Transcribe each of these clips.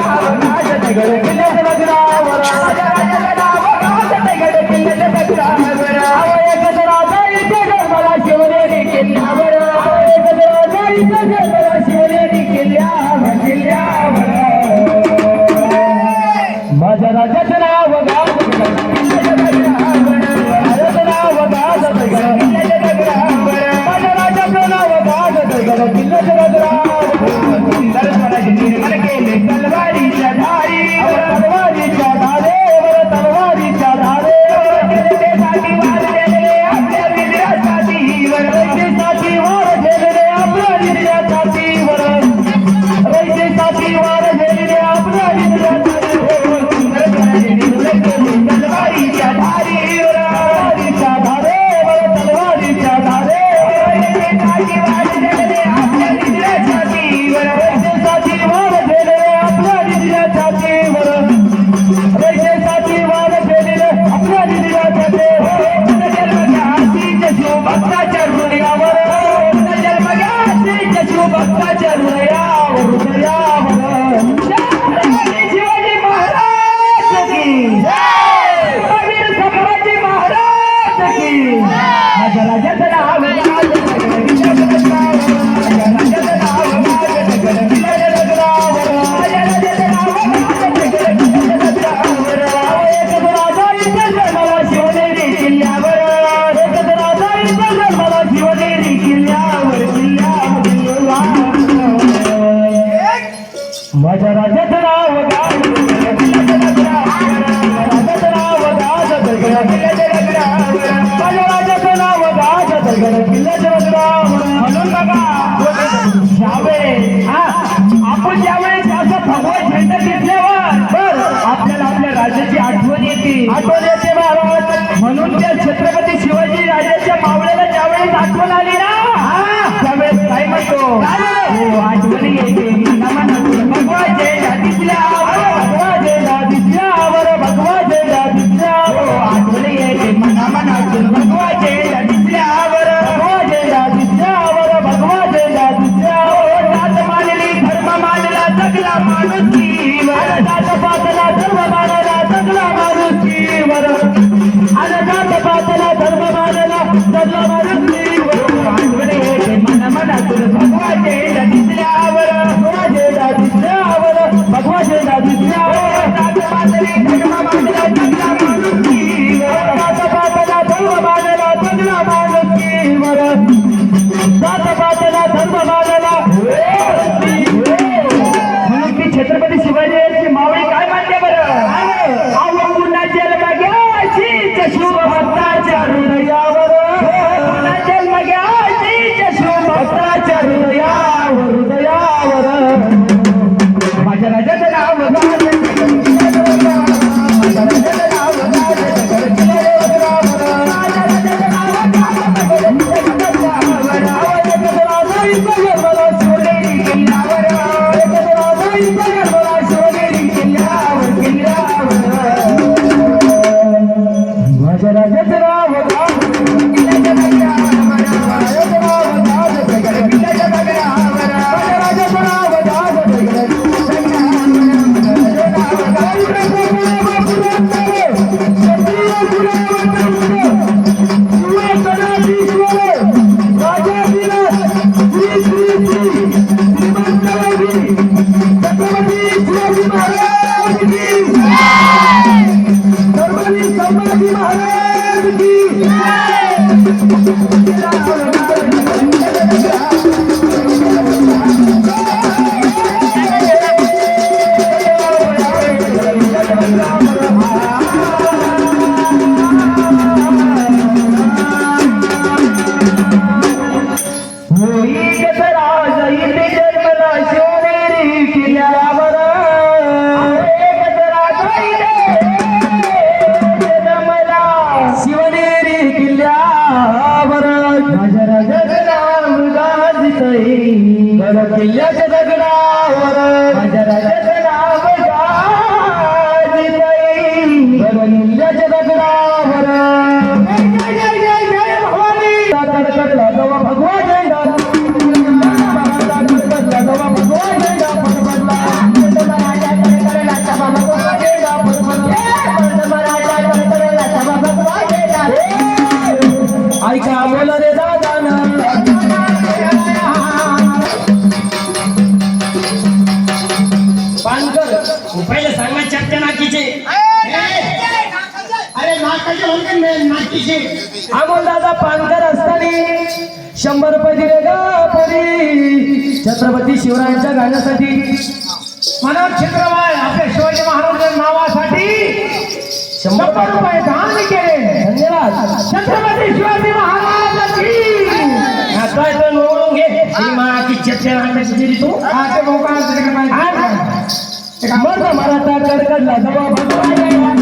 ராஜதிகளுக்கு राजाचं नाव तर किल्ल्याच्या दगडावर माझ्या राजाचं नाव गाजतई दगडावर भगवा झेंडा भगवा झेंडा ऐका दादा पानकर असताना? शंभर रुपये दिले छत्रपती शिवरायांच्या गाण्यासाठी. मनोज छत्रवाय आपल्या शिवाजी महाराज नावासाठी शंभर रुपये दान केले. धन्यवाद. छत्रपती शिवाजी महाराज काय मराठा कडकडला जवळ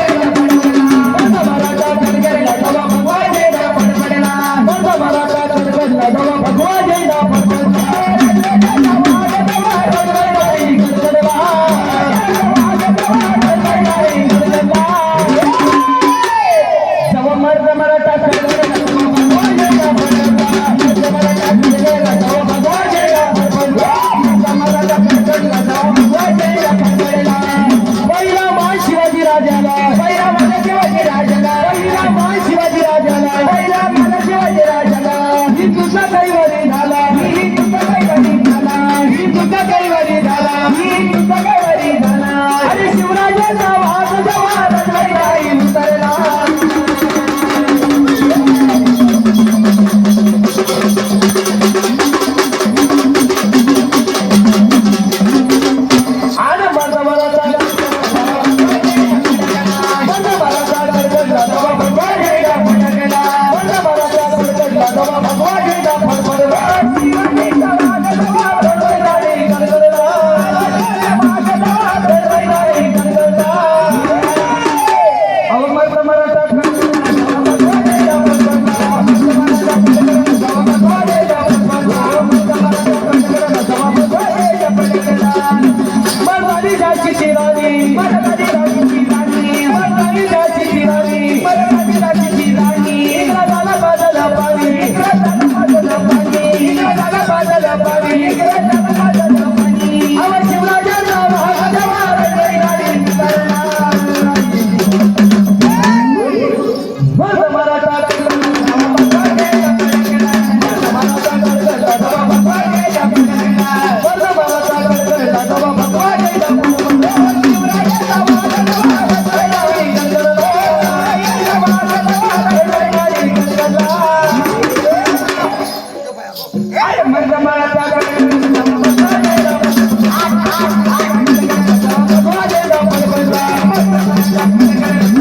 Gracias.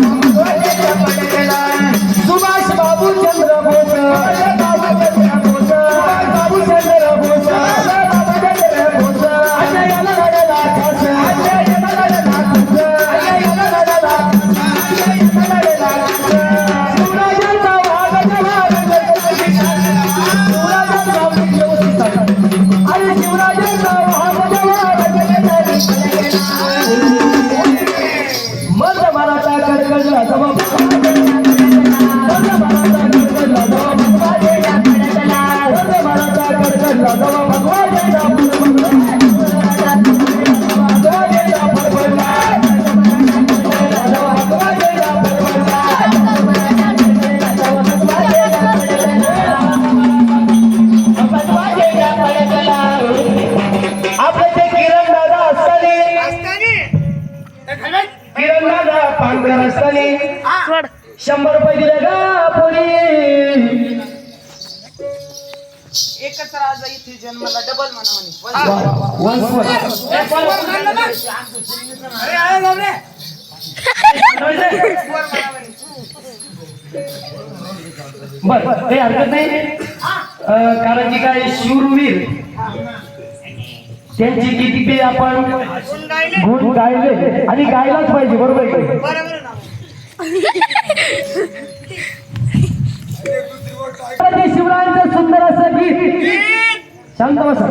शिमला शंभर रुपये दिले गा पोरी. एकच राजा इथे जन्माला डबल म्हणा बर ते हरकत नाही. कारण की काय शूरवीर त्यांची किती आपण? गुण गायले. आणि गायलाच पाहिजे बरोबर शिवरायांचं सुंदर असं गीत. शांत बसा.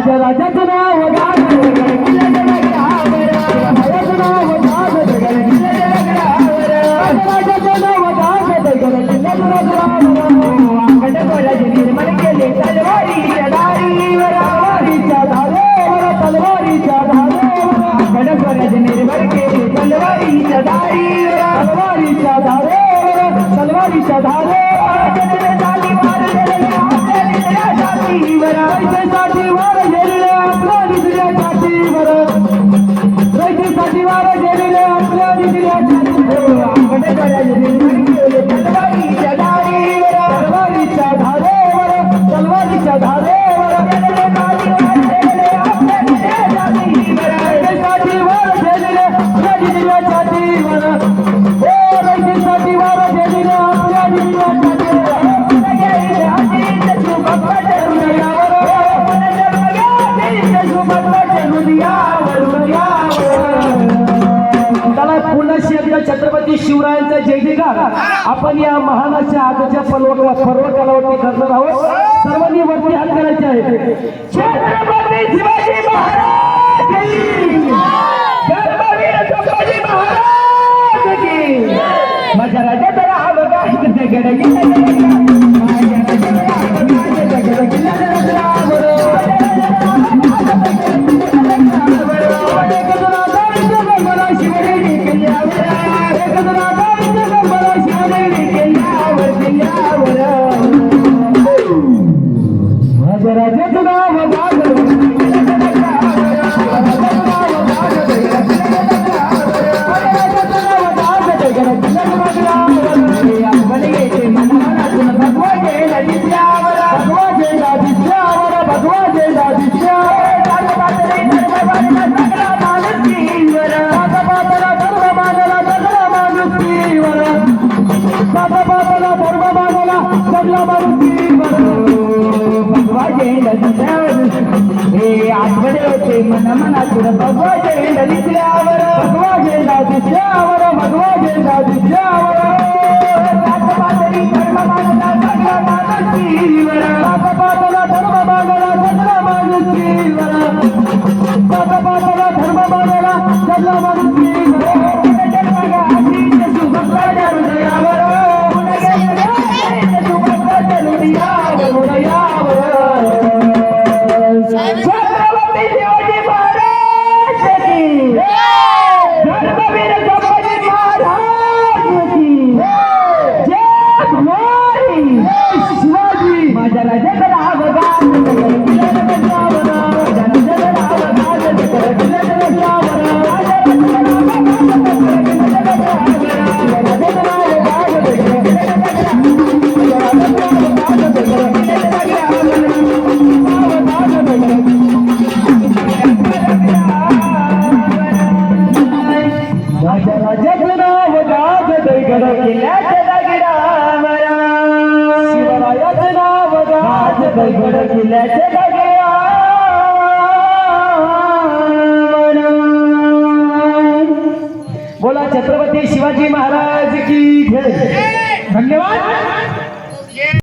माझ्या राजाचं नाव आपण या महानाच्या आजच्या पर्वका पर्व कालावरती करणार आहोत. सर्वांनी वरती हात करायचे आहे छत्रपती शिवाजी महाराज माझ्या राजा तर हा बघा इकडे भगवा झेंडा दिसल्यावर भगवा झेंडा दिसल्यावर भगवा झेंडा दिसल्यावर धर्म बागला धर्म बागला